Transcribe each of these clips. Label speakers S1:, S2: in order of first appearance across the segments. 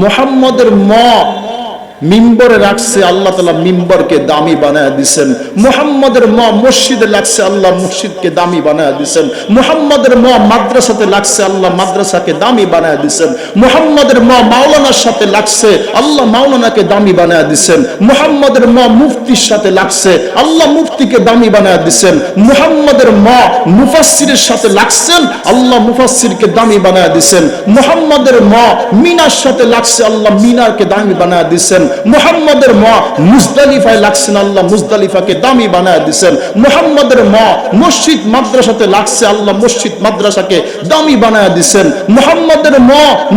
S1: মোহাম্মদের ম মিম্বরে রাখছে আল্লাহ তালা মিম্বরকে দামি বানায় দিছেন। মুহাম্মদের ম মসজিদে লাগছে আল্লাহ মসজিদকে দামি বানায় দিছেন। মুহাম্মদের ম মাদ্রাসাতে লাগছে আল্লাহ মাদ্রাসাকে দামি বানায় দিছেন। মুহাম্মদের ম মাওলানার সাথে লাগছে আল্লাহ মাওলানাকে দামি বানায় দিছেন। মুহাম্মদের ম মুফতির সাথে লাগছে আল্লাহ মুফতিকে দামি বানায় দিছেন। মুহাম্মদের ম মুফাসসিরের সাথে লাগছেন আল্লাহ মুফাসসিরকে দামি বানায় দিছেন। মুহাম্মদের ম মিনার সাথে লাগছে আল্লাহ মিনারকে দামি বানায় দিছেন। মুহাম্মদের ম মুজদালিফায় লাগছেন আল্লাহ, মুজদালিফাকে দামি বানায় দিছেন। মুহাম্মদের ম মসজিদ মাদ্রাসাতে লাগছে, আল্লাহ মসজিদ মাদ্রাসাকে দামি বানায় দিছেন। মুহাম্মদের ম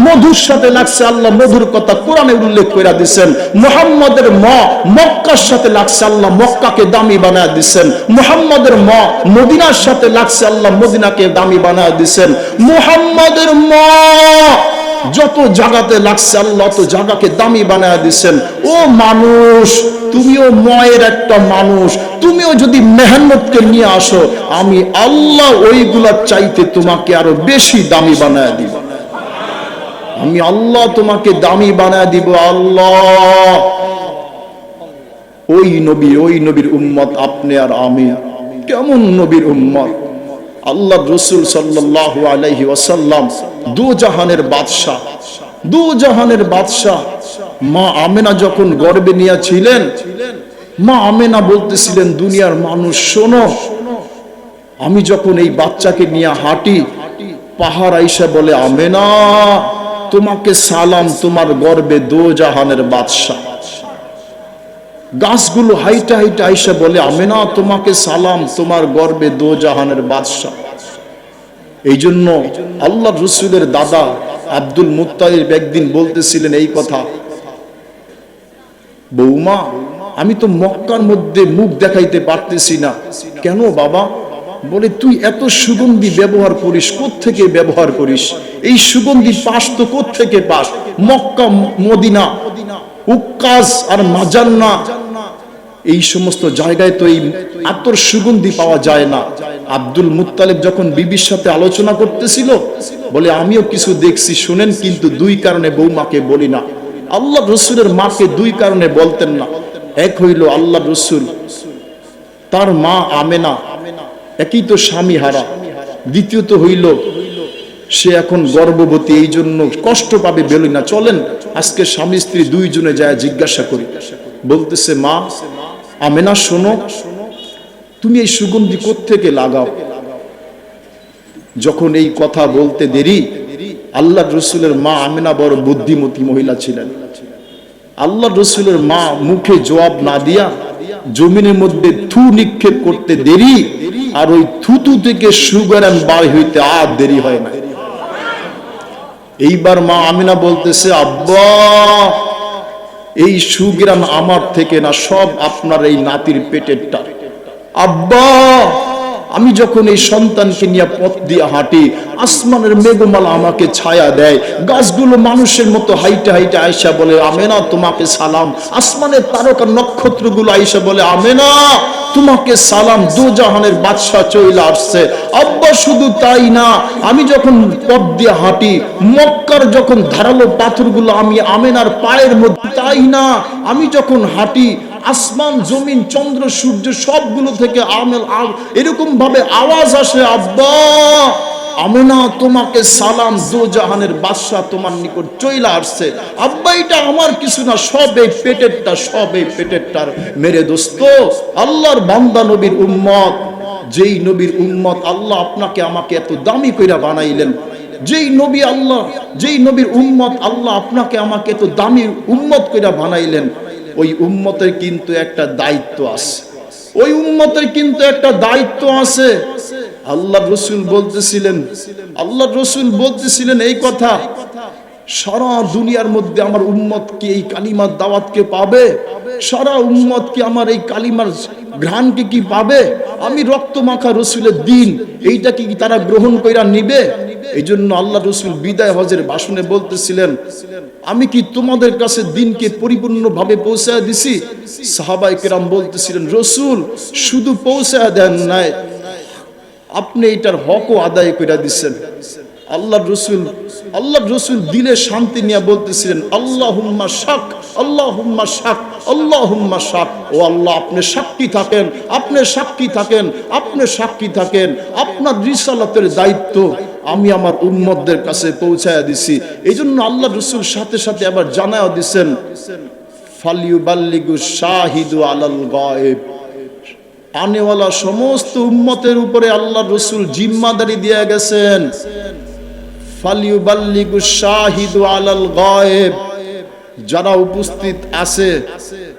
S1: মধুর সাথে লাগছে, আল্লাহ মধুর কথা কোরআনে উল্লেখ করে দিছেন। মোহাম্মদের ম মক্কার সাথে লাগছে, আল্লাহ মক্কাকে দামি বানায় দিছেন। মোহাম্মদের ম মদিনার সাথে লাগছে, আল্লাহ মদিনাকে দামি বানায় দিছেন। মোহাম্মদের ম যত জায়গাতে লাগছে আল্লাহ তো জায়গাকে দামি বানায় দিচ্ছেন ও মানুষ, তুমিও ময়ের একটা মানুষ, তুমিও যদি মেহনতকে নিয়ে আসো, আমি আল্লাহ ওইগুলা চাইতে তোমাকে আরও বেশি দামি বানায় দিব। আমি আল্লাহ তোমাকে দামি বানায় দিব, আল্লাহ। ওই নবী, ওই নবীর উম্মত, আপনি আর আমি। কেমন নবীর উম্মত? আল্লাহ রসুল সাল্লাহ দু জাহানের বাদশাহ দু জাহানের বাদশাহ মা আমেনা যখন গর্বে নিয়ে ছিলেন, মা আমেনা বলতেছিলেন, দুনিয়ার মানুষ, শোনো, আমি যখন এই বাচ্চাকে নিয়ে হাঁটি, পাহাড় আইসা বলে, আমেনা, তোমাকে সালাম, তোমার গর্বে দো জাহানের বাদশাহ গাছগুলো হাইটা হাইটা আইসা বলে, আমেনা, তোমাকে সালাম, তোমার গর্বে দো জাহানের বাদশাহ। এই জন্য আল্লাহ রসুলের দাদা আব্দুল মুত্তালিব একদিন বলতেছিলেন এই কথা, বৌমা, আমি তো মক্কার মধ্যে মুখ দেখাইতে পারতেছি না। কেন বাবা? বলে, তুই এত সুগন্ধি ব্যবহার করিস থেকে ব্যবহার করিস? এই সুগন্ধি পাস তো থেকে পাস? মক্কা, মদিনা উক্কাস আর মাজান্না এই সমস্ত জায়গায় তো এই আতর সুগন্ধি পাওয়া যায় না। আব্দুল মুত্তালিব যখন বিবির সাথে আলোচনা করতেছিল, বলে, আমিও কিছু দেখছি, শুনেন, কিন্তু দুই কারণে বৌমাকে বলি না। আল্লাহ রসুলের মাকে দুই কারণে বলতেন না। এক হইল আল্লাহ রসুল, তার মা আমেনা, একই তো স্বামী হারা। দ্বিতীয়ত হইল, সে এখন গর্ভবতী, এই জন্য কষ্ট পাবে বেলুই না। চলেন, আজকে স্বামী স্ত্রী দুইজনে যায় জিজ্ঞাসা করি। বলতেছে, মা আমেনা, শোনো, তুমি এই সুগন্ধি থেকে লাগাও? যখন এই কথা বলতে দেরি, আল্লাহ রসুলের মা আমেনা বড় বুদ্ধিমতী মহিলা ছিলেন। আল্লাহ রসুলের মা মুখে জবাব না দিয়া জমিনের মধ্যে থু নিক্ষেপ করতে দেরি, আর ওই থুতু থেকে সুগার বার হইতে আর দেরি হয় না। এইবার মা আমিনা বলতেছে, আব্বা এই সুগ্রাম আমার থেকে না সব আপনার এই নাতির পেটের পেটেরটা। আব্বা! আমি যখন এই সন্তানকে নিয়ে পথ দিয়ে হাঁটি, আসমানের মেঘমালা আমাকে ছায়া দেয়। গাছগুলো মানুষের মতো হাইটে হাইটে আয়সা বলে, আমেনা, তোমাকে সালাম। আসমানের তারকা নক্ষত্রগুলো আইসা বলে, আমেনা, তোমাকে সালাম। দু জাহানের বাদশাহ চইলা আসছে। আব্বা, শুধু তাই না, আমি যখন পথ দিয়ে হাঁটি, মক্কার যখন ধারালো পাথরগুলো আমি আমেনার পায়ের মধ্যে, তাই না, আমি যখন হাঁটি আসমান, জমিন, চন্দ্র, সূর্য সবগুলো থেকে আমেল এরকম ভাবে আওয়াজ আসে, আব্বা! আমেনা তোমাকে সালাম দো জাহানের বাদশাহ তোমার নিকট চইলা আসছে। আব্বা, এটা আমার কিছু না, সব এই পেটেরটা, সব এই পেটেরটার মেরে দোস্ত আল্লাহর বান্দা নবীর উম্মত, যেই নবীর উম্মত আল্লাহ আপনাকে আমাকে এত দামি কইরা বানাইলেন। যেই নবী আল্লাহ, যেই নবীর উম্মত আল্লাহ আপনাকে আমাকে এত দামি উম্মত কইরা বানাইলেন। ওই উম্মতের কিন্তু একটা দায়িত্ব আছে। ওই উম্মতের কিন্তু একটা দায়িত্ব আছে। আল্লাহ রসুল বলতেছিলেন, আল্লাহ রসুল বলতেছিলেন এই কথা, সারা দুনিয়ার মধ্যে আমার উম্মত কি এই কালিমার দাওয়াতকে পাবে? সারা উম্মত কি আমার এই কালিমার ঘ্রাণকে কি পাবে? আমি রক্ত মাখা রসুলের দিন, এইটা কি তারা গ্রহণ কইরা নিবে? এই জন্য আল্লাহ রসুল বিদায় হজের ভাষণে বলতেছিলেন আমি কি তোমাদের কাছে দিনকে পরিপূর্ণভাবে পৌঁছায় দিছি? সাহাবাই কেরাম বলতেছিলেন, রসুল, শুধু পৌঁছায় দেন নাই। আপনি এটার হকও আদায় করে দিচ্ছেন আল্লাহ রসুল আল্লাহ রসুল দিলে শান্তি নিয়ে বলতেছিলেন আল্লাহ হুম্মা শাক আল্লাহ হুম্মা শাক আল্লাহ হুম্মা শাক। ও আল্লাহ, আপনি সাক্ষী থাকেন, আপনি সাক্ষী থাকেন, আপনি সাক্ষী থাকেন। আপনার রিসালাতের দায়িত্ব। আমি আমার উম্মতদের কাছে পৌঁছায়া দিছি। এই জন্য আল্লাহ রসুল সাথে সাথে আবার জানাও দিছেন, ফালিউবাল্লিগু শাহিদু আলাল গায়েব। আনেওয়ালা সমস্ত উম্মতের উপরে আল্লাহ রসুল জিম্মাদারি দিয়ে গেছেন, ফালিউবাল্লিগু শাহিদু আলাল গায়েব। যারা উপস্থিত আছে,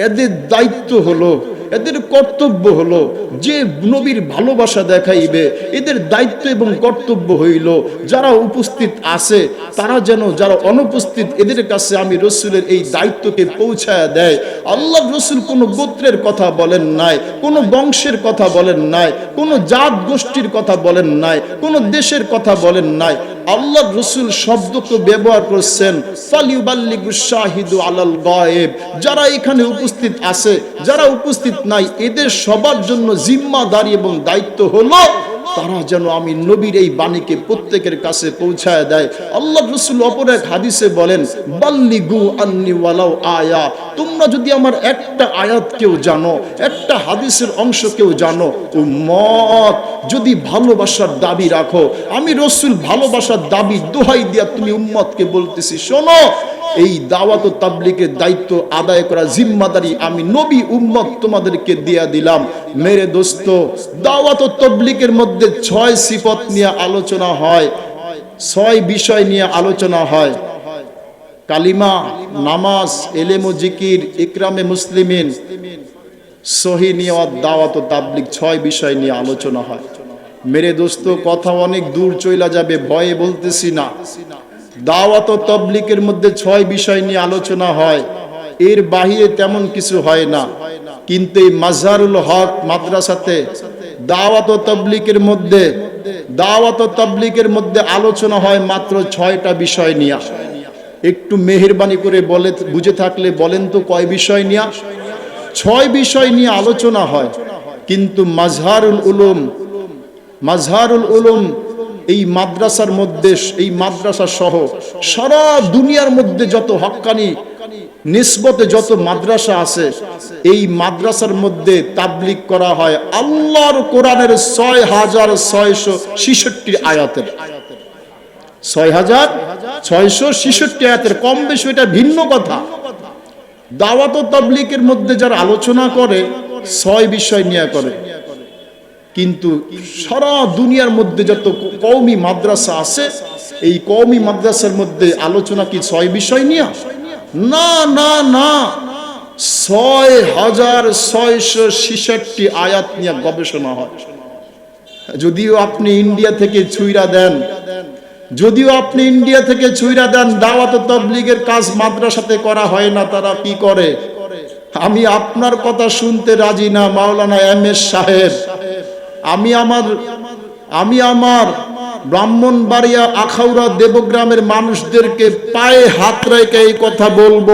S1: এদের দায়িত্ব হলো এদের কর্তব্য হলো যে নবীর ভালোবাসা দেখাইবে, এদের দায়িত্ব এবং কর্তব্য হইল যারা উপস্থিত আছে, তারা যেন, যারা অনুপস্থিত, এদের কাছে আমি রসুলের এই দায়িত্বকে পৌঁছায় দেয়। আল্লাহ রসুল কোনো গোত্রের কথা বলেন নাই, কোনো বংশের কথা বলেন নাই, কোনো জাত গোষ্ঠীর কথা বলেন নাই, কোনো দেশের কথা বলেন নাই আল্লাহ রসুল শব্দকে ব্যবহার করছেন যারা এখানে উপস্থিত আছে, যারা উপস্থিত নাই, এদের সবার জন্য জিম্মাদারি এবং দায়িত্ব হলো তারা যেন আমি নবীর এই বাণীকে প্রত্যেকের কাছে পৌঁছায় দেয়। আল্লাহ রসুল অপর এক হাদিসে বলেন, বাল্লিগু আন্নি ওয়ালাও আয়া। তোমরা যদি আমার একটা আয়াত কেউ জানো, একটা হাদিসের অংশ কেউ জানো মত যদি ভালোবাসার দাবি রাখো, আমি রসুল ভালোবাসার দাবি, দোহাই দিয়া তুমি উম্মতকে বলতেছি, শোনো এই দাওয়াত তাবলিকের দায়িত্ব আদায় করা জিম্মাদারি আমি নবী উম্মত তোমাদেরকে দিয়া দিলাম। মেরে দোস্ত, দাওয়াত তবলিকের মধ্যে ছয় সিফত নিয়ে আলোচনা হয়, ছয় বিষয় নিয়ে আলোচনা হয়। কালিমা, নামাজ, এলেম জিকির, ইকরামে মুসলিমিন, সহি নিয়াত, দাওয়াত তাবলিক ছয় বিষয় নিয়ে আলোচনা হয়। মেরে দোস্ত, কথা অনেক দূর চইলা যাবে, ভয়ে বলতেছি না। দাওয়াত ও তবলিকের মধ্যে ছয় বিষয় নিয়ে আলোচনা হয়। এর বাহিরে তেমন কিছু হয় না। কিন্তু এই মাজহারুল হক মাদ্রাসাতে দাওয়াত ও তবলিকের মধ্যে, দাওয়াত ও তবলিকের মধ্যে আলোচনা হয় মাত্র ছয়টা বিষয় নিয়ে। একটু মেহেরবানি করে বলে, বুঝে থাকলে বলেন তো কয় বিষয় নিয়ে। ছয় বিষয় নিয়ে আলোচনা হয়, কিন্তু মাজহারুল উলুম মাজহারুল উলুম এই মাদ্রাসার মধ্যে, এই মাদ্রাসা সহ সারা দুনিয়ার মধ্যে যত হক্কানি নিসবতে যত মাদ্রাসা আছে, এই মাদ্রাসার মধ্যে তাবলিক করা হয় আল্লাহর কোরআনের ছয় হাজার ছয়শো ছিষট্টি আয়াতের। ছয় হাজার ছয়শো ছিষট্টি আয়াতের, কম বেশি এটা ভিন্ন কথা। দাওয়াত তাবলিকের মধ্যে যারা আলোচনা করে, ছয় বিষয় নিয়ে করে। কিন্তু সারা দুনিয়ার মধ্যে যত কৌমি মাদ্রাসা আছে, এই কৌমি মাদ্রাসার মধ্যে আলোচনা কি ছয় বিষয় নিয়ে? না না না। ছয় হাজার ছয়শো ছিষট্টি আয়াত নিয়ে গবেষণা হয়। যদিও আপনি ইন্ডিয়া থেকে ছুইরা দেন, যদিও আপনি ইন্ডিয়া থেকে ছুইরা দেন, দাওয়াত তবলিগের কাজ মাদ্রাসাতে করা হয় না, তারা কি করে? আমি আপনার কথা শুনতে রাজি না, মাওলানা এম এস সাহেব। আমি আমার আমি আমার ব্রাহ্মণবাড়িয়া আখাউড়া দেবগ্রামের মানুষদেরকে পায়ে হাত রেখে এই কথা বলব।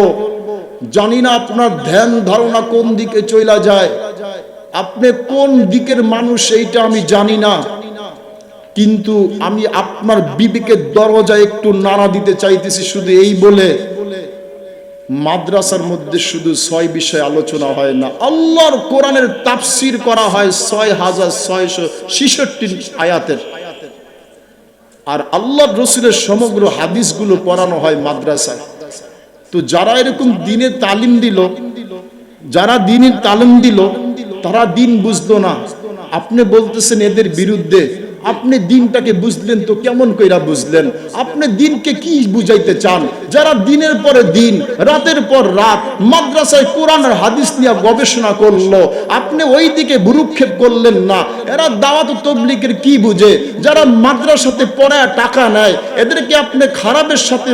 S1: জানি না আপনার ধ্যান ধারণা কোন দিকে চইলা যায়। আপনি কোন দিকের মানুষ এইটা আমি জানি না। কিন্তু আমি আপনার বিবেকের দরজা একটু নাড়া দিতে চাইতেছি শুধু এই বলে মাদ্রাসার মধ্যে শুধু ছয় বিষয় আলোচনা হয় না, আল্লাহর কোরআনের তাফসির করা হয় ছয় হাজার ছয়শো ছিষট্টি আয়াতের। আর আল্লাহ রসুলের সমগ্র হাদিসগুলো পড়ানো হয় মাদ্রাসায়। তো যারা এরকম দিনে তালিম দিল, যারা দিনের তালিম দিল, তারা দিন বুঝলো না। আপনি বলতেছেন এদের বিরুদ্ধে আপনি দিনটাকে বুঝলেন তো কেমন কইরা বুঝলেন? আপনি দিনকে কি বুঝাইতে চান? যারা দিনের পরে দিন, রাতের পর রাত, মাদ্রাসায় কোরআন আর হাদিস নিয়ে গবেষণা করল, আপনি ওই দিকে ভুরুক্ষেপ করলেন না। এরা দাওয়াত তবলিকের কি বুঝে? যারা মাদ্রাসাতে পড়ায় টাকা নেয়, এদেরকে আপনি খারাপের সাথে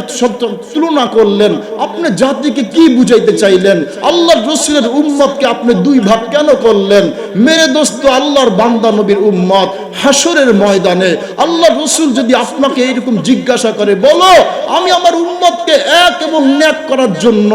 S1: তুলনা করলেন। আপনি জাতিকে কি বুঝাইতে চাইলেন? আল্লাহ রসুলের উম্মতকে আপনি দুই ভাগ কেন করলেন? মেরে দোস্ত, আল্লাহর বান্দা নবীর উম্মত হাসরের ময়দানে। আল্লাহ রসুল যদি আপনাকে এরকম জিজ্ঞাসা করে, বলো, আমি আমার উম্মতকে এক এবং ন্যাক করার জন্য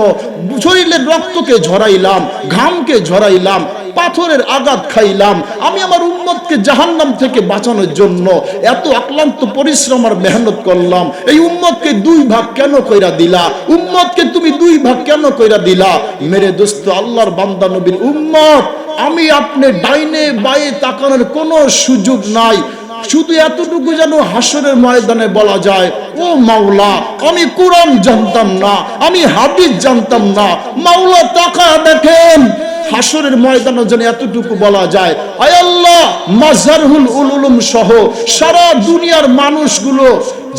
S1: শরীরের রক্তকে ঝরাইলাম, ঘামকে ঝরাইলাম, পাথরের আঘাত খাইলাম, আমি আমার উম্মতকে জাহান্নাম থেকে বাঁচানোর জন্য এত আক্লান্ত পরিশ্রম আর মেহনত করলাম, এই উম্মতকে দুই ভাগ কেন কইরা দিলা? উম্মতকে তুমি দুই ভাগ কেন কইরা দিলা? মেরে দোস্ত, আল্লাহর বান্দা নবীর উম্মত, আমি আপনি ডাইনে বায়ে তাকানোর কোনো সুযোগ নাই। শুধু এতটুকু যেন হাসরের ময়দানে বলা যায়, ও মাওলা, আমি কোরআন জানতাম না, আমি হাদিস জানতাম না। মাওলা তাকা দেখেন, হাসরের ময়দানে যেন এতটুকু বলা যায়, আয় আল্লাহ, মাজারহুল উলুলুম সহ সারা দুনিয়ার মানুষগুলো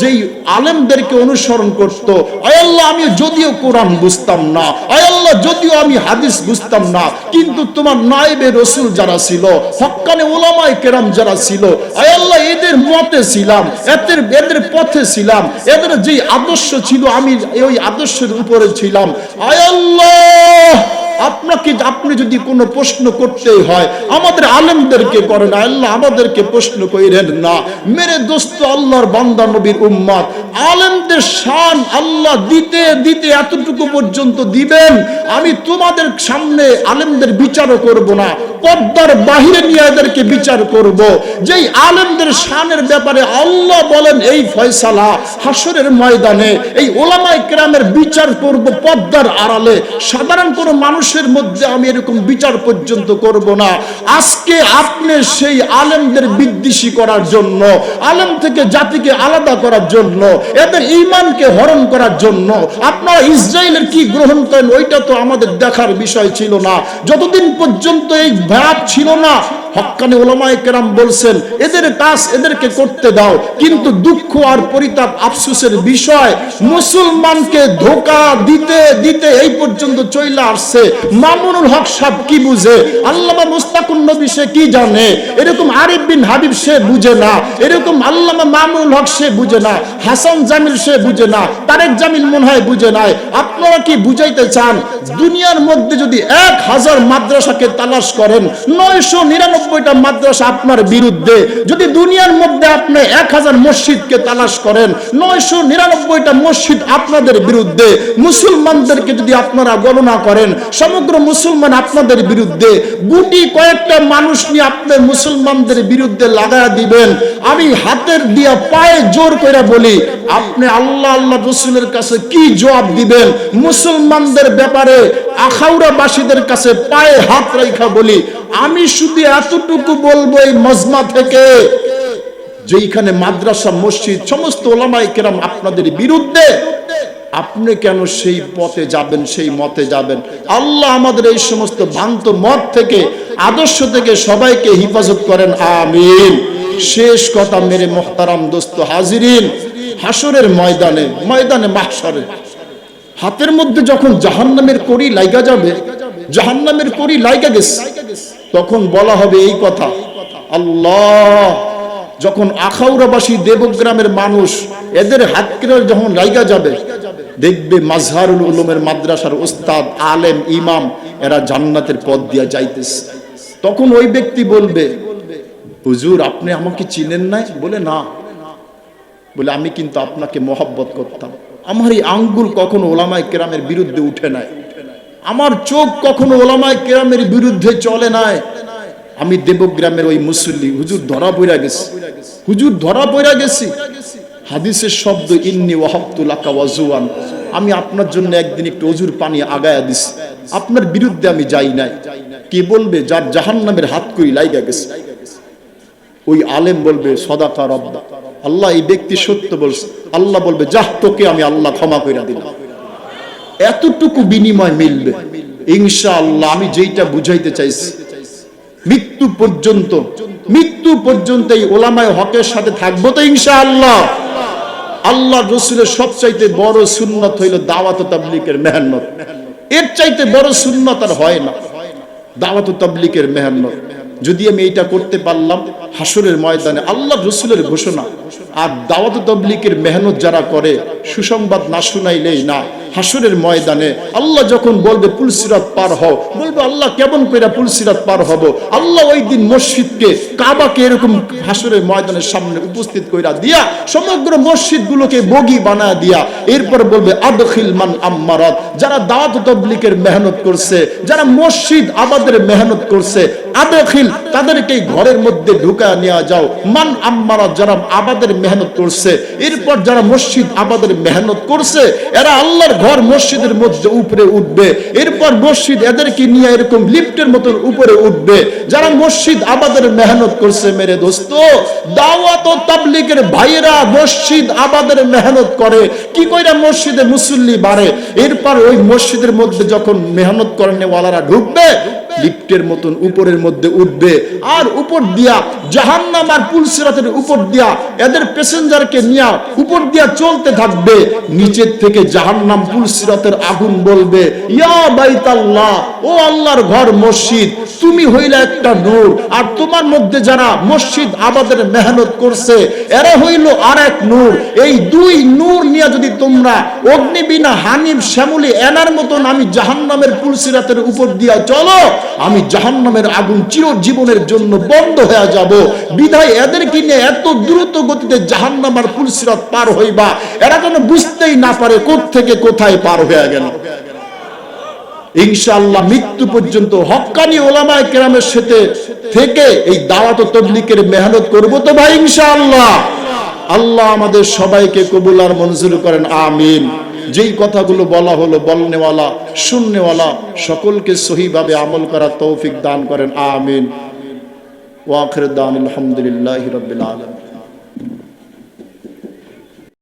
S1: যেই আলেমদেরকে অনুসরণ করত আয়াল্লাহ আমি যদিও কোরআন বুঝতাম না আয়াল্লাহ যদিও আমি হাদিস বুঝতাম না, কিন্তু তোমার নাইবে রসুল যারা ছিল, হক্কানে ওলামায় কেরাম যারা ছিল আয়াল্লাহ এদের মতে ছিলাম, এদের এদের পথে ছিলাম, এদের যেই আদর্শ ছিল, আমি ওই আদর্শের উপরে ছিলাম। আয়াল্লাহ আপনাকে আপনি যদি কোনো প্রশ্ন করতেই হয়, আমাদের আলেমদেরকে করেন, আল্লাহ আমাদেরকে প্রশ্ন কইরেন না। মেরে দোস্ত, আল্লাহর বান্দা, নবীর উম্মাদ আলেমদের শান আল্লাহ দিতে দিতে এতটুকু পর্যন্ত দিবেন, আমি তোমাদের সামনে আলেমদের বিচারও করব না। পর্দার বাহিরে নিয়ে এদেরকে বিচার করব। যেই আলেমদের শানের ব্যাপারে আল্লাহ বলেন, এই ফয়সালা হাসরের ময়দানে, এই ওলামাই কেরামের বিচার করব পদ্মার আড়ালে। সাধারণ কোনো মানুষের মধ্যে আমি এরকম বিচার পর্যন্ত করব না। আজকে আপনি সেই আলেমদের বিদ্বেষী করার জন্য, আলেম থেকে জাতিকে আলাদা করার জন্য, এদের ইমানকে হরণ করার জন্য, আপনারা ইসরায়েলের কি গ্রহণ করেন, ওইটা তো আমাদের দেখার বিষয় ছিল না। যতদিন পর্যন্ত এই ভাব ছিল না হক্কানি ওলামায়ে কেরাম বলছেন, এদের কাজ এদেরকে করতে দাও, কিন্তু দুঃখ আর পরিতাপ আফসোসের বিষয়, মুসলমানকে ধোকা দিতে দিতে এই পর্যন্ত চইলা আসছে। মামুনুল হক কি বুঝে? আল্লামা মুস্তাকুন নবী সে কি জানে? এরকম আরিফ বিন হাবিব সে বুঝে না। এরকম আল্লামা মামুনুল হক সে বুঝে না। হাসান জামিল সে বুঝে না। তারেক জামিল মনে হয় বুঝে নাই আপনারা কি বুঝাইতে চান? দুনিয়ার মধ্যে যদি এক হাজার মাদ্রাসাকে তালাশ করেন, নয়শ নিরানব্বই নিরানব্বইটা মাদ্রাসা আপনার বিরুদ্ধে। যদি দুনিয়ার মধ্যে আপনি এক হাজার মসজিদকে তালাশ করেন, নয়শো নিরানব্বইটা মসজিদ আপনাদের বিরুদ্ধে। মুসলমানদেরকে যদি আপনারা গণনা করেন, সমগ্র মুসলমান আপনাদের বিরুদ্ধে। গুটি কয়েকটা মানুষ নিয়ে আপনার মুসলমানদের বিরুদ্ধে লাগায়া দিবেন। আমি হাতের দিয়া পায়ে জোর করে বলি, আপনি আল্লাহ আল্লাহ রসুলের কাছে কি জবাব দিবেন? মুসলমানদের ব্যাপারে আখাউড়াবাসীদের কাছে পায়ে হাত রেখা বলি, আমি শুধু এতটুকু বলব এই মজমা থেকে যেইখানে মাদ্রাসা, মসজিদ, সমস্ত ওলামাই কেরাম আপনাদের বিরুদ্ধে আপনি কেন সেই পথে যাবেন, সেই মতে যাবেন? আল্লাহ আমাদের এই সমস্ত ভ্রান্ত মত থেকে, আদর্শ থেকে সবাইকে হেফাজত করেন, আমিন। শেষ কথা, মেরে মোহতারাম দোস্ত হাজিরিন হাসরের ময়দানে ময়দানে মাহসরে হাতের মধ্যে যখন জাহান্নামের করি লাইগা যাবে, জাহান্নামের করি লাইগা গেছে, তখন বলা হবে এই কথা, আল্লাহ, যখন আখাউড়াবাসী দেবগ্রামের মানুষ এদের হাত কেটে যখন লাইগা যাবে, দেখবে মাজহারুল উলুমের মাদ্রাসার ওস্তাদ, আলেম, ইমাম, এরা জান্নাতের পথ দিয়া যাইতেছে। তখন ওই ব্যক্তি বলবে, হুজুর, আপনি আমাকে চিনেন নাই? বলে, না। বলে, আমি কিন্তু আপনাকে মহব্বত করতাম। আমার এই আঙ্গুল কখনো ওলামায় কেরামের বিরুদ্ধে উঠে নাই। আমার চোখ কখনো ওলামায় কেরামের বিরুদ্ধে চলে নাই। আমি দেবগ্রামের ওই মুসল্লি, হুজুর ধরা পড়া গেছি। হুজুর ধরা পড়া গেছি। হাদিসের শব্দ, ইন্নি ওয়াহাবতুল্লাকা ওয়াজুয়ান। আমি আপনার জন্য একদিন একটু অজুর পানি আগায়া দিছি। আপনার বিরুদ্ধে আমি যাই নাই। কে বলবে? যার জাহান্নামের হাত করি লাইগা গেছে। ওই আলেম বলবে, সদাকা রব্বা। আল্লাহ এই ব্যক্তি সত্য বলছে। আল্লাহ বলবে, যাহ, তোকে আমি আল্লাহ ক্ষমা করে দিলাম। এতটুকু বিনিময় মিলবে। ইনশা আল্লাহ আমি যেইটা বুঝাইতে চাইছি, মৃত্যু পর্যন্ত মৃত্যু পর্যন্ত এই ওলামায় হকের সাথে থাকব তো ইনশা আল্লাহ আল্লাহ রসুলের সবচাইতে বড় সুন্নত হইল দাওয়াত তাবলিকের মেহান্নত এর চাইতে বড় সুন্নত আর হয় না। দাওয়াত তাবলিকের মেহান্নত যদি আমি এইটা করতে পারলাম হাসরের ময়দানে আল্লাহ রসুলের ঘোষণা, আর দাওয়াত তবলিকের মেহনত যারা করে, সুসংবাদ না শুনাইলেই না। হাসরের ময়দানে আল্লাহ যখন বলবে পুলসিরাত পার হও, বলবে, আল্লাহ কেমন করে পুলসিরাত পার হব? আল্লাহ ওই দিন মসজিদকে, কাবাকে এরকম হাসরের ময়দানের সামনে উপস্থিত কইরা দিয়া, সমগ্র মসজিদগুলোকে বগি বানায় দিয়া, এরপর বলবে, আদখিল মান আম্মারাত। যারা দাওয়াত তবলিকের মেহনত করছে, যারা মসজিদ আবাদের মেহনত করছে, আদখিল তাদেরকে ঘরের মধ্যে ঢুকায় নেওয়া যাও। মান আম্মারাত যারা আবাদের মেহনত করছে, এরপর যারা মসজিদ আবাদের মেহনত করছে, এরা আল্লাহর ঘর মসজিদের মধ্যে উপরে উঠবে। এরপর মসজিদ এদেরকে নিয়ে এরকম লিফটের মতন উপরে উঠবে। যারা মসজিদ আবাদের মেহনত করছে, মেরে দোস্ত, দাওয়াত ও তাবলিগের ভাইয়েরা মসজিদ আবাদের মেহনত করে। কি কইরা মসজিদে মুসল্লি বাড়ে? এরপর ওই মসজিদের মধ্যে যখন মেহনত করেন ওয়ালারা ঢুকবে, লিফটের মতন উপরের মধ্যে উঠবে। আর উপর দিয়া জাহান্নাম আর পুলসিরাতের উপর দিয়া এদের প্যাসেঞ্জারকে নিয়ে উপর দিয়া চলতে থাকবে। নিচের থেকে জাহান্নাম পুলসিরাতের আগুন বলবে, ইয়া বাইতাল্লাহ, ও আল্লাহর ঘর মসজিদ, তুমি হইলে একটা নূর, আর তোমার মধ্যে যারা মসজিদ আবাদের মেহনত করছে, এরা হইল আর এক নূর। এই দুই নূর নিয়ে যদি তোমরা অগ্নিবিনা হানিফ শ্যামলি এনার মতন আমি জাহান্নামের পুলসিরাতের উপর দিয়া চলো, আমি জাহান্নামের আগুন চিরজীবনের জন্য বন্ধ হয়ে যাব। বিধায় এদেরকে নিয়ে এত দ্রুত গতিতে জাহান্নাম আর পুলসিরাত পার হইবা, এরা যেন বুঝতেই না পারে থেকে কোথায় পার হয়ে গেল? ইনশাআল্লাহ মৃত্যু পর্যন্ত হক্কানি ওলামায় কেরামের সাথে থেকে এই দাওয়াত তবলিকের মেহনত করব তো ভাই, ইনশাআল্লাহ। আল্লাহ আমাদের সবাইকে কবুল আর মঞ্জুর করেন, আমিন। যেই কথাগুলো বলা হলো, বলনেওয়ালা, শুননেওয়ালা, সকলকে সহিভাবে আমল করার তৌফিক দান করেন, আমিন। ওয়াখির দান আলহামদুলিল্লাহ রবিল আলম